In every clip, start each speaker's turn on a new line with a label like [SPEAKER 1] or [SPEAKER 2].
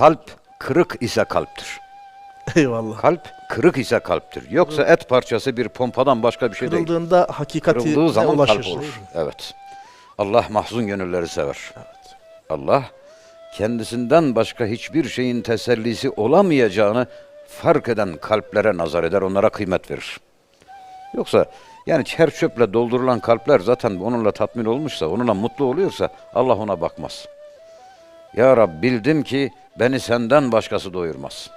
[SPEAKER 1] Kalp kırık ise kalptir.
[SPEAKER 2] Eyvallah.
[SPEAKER 1] Kalp kırık ise kalptir. Yoksa et parçası bir pompadan başka bir şey değil.
[SPEAKER 2] Kırıldığında hakikati
[SPEAKER 1] Kırıldığı zaman
[SPEAKER 2] ulaşır.
[SPEAKER 1] kalp olur. Evet. Allah mahzun gönülleri sever. Allah kendisinden başka hiçbir şeyin tesellisi olamayacağını fark eden kalplere nazar eder, onlara kıymet verir. Yoksa yani çer çöple doldurulan kalpler zaten onunla tatmin olmuşsa, onunla mutlu oluyorsa Allah ona bakmaz. Ya Rab bildim ki beni senden başkası doyurmaz.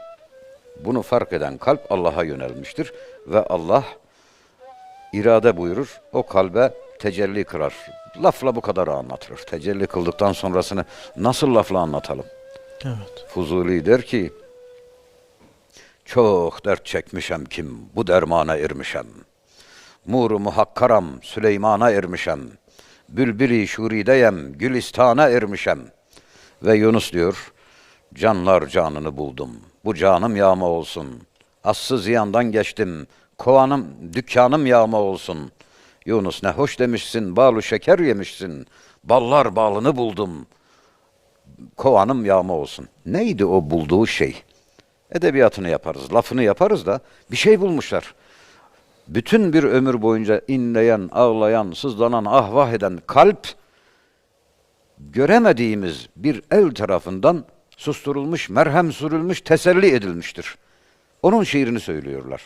[SPEAKER 1] Bunu fark eden kalp Allah'a yönelmiştir ve Allah irade buyurur. O kalbe tecelli kırar. Lafla bu kadar anlatılır. Tecelli kıldıktan sonrasını nasıl lafla anlatalım?
[SPEAKER 2] Evet.
[SPEAKER 1] Fuzuli der ki, çok dert çekmişem kim, bu dermana ermişem. Muru muhakkaram, Süleyman'a ermişem. Bülbüli şurideyem, Gülistan'a ermişem. Ve Yunus diyor, canlar canını buldum. Bu canım yağma olsun. Assı ziyandan geçtim. Kovanım, dükkanım yağma olsun. Yunus ne hoş demişsin, balı şeker yemişsin. Ballar balını buldum kovanım yağma olsun. Neydi o bulduğu şey? Edebiyatını yaparız, lafını yaparız da bir şey bulmuşlar. Bütün bir ömür boyunca inleyen, ağlayan, sızlanan, ahvah eden kalp göremediğimiz bir el tarafından susturulmuş, merhem sürülmüş, teselli edilmiştir. Onun şiirini söylüyorlar.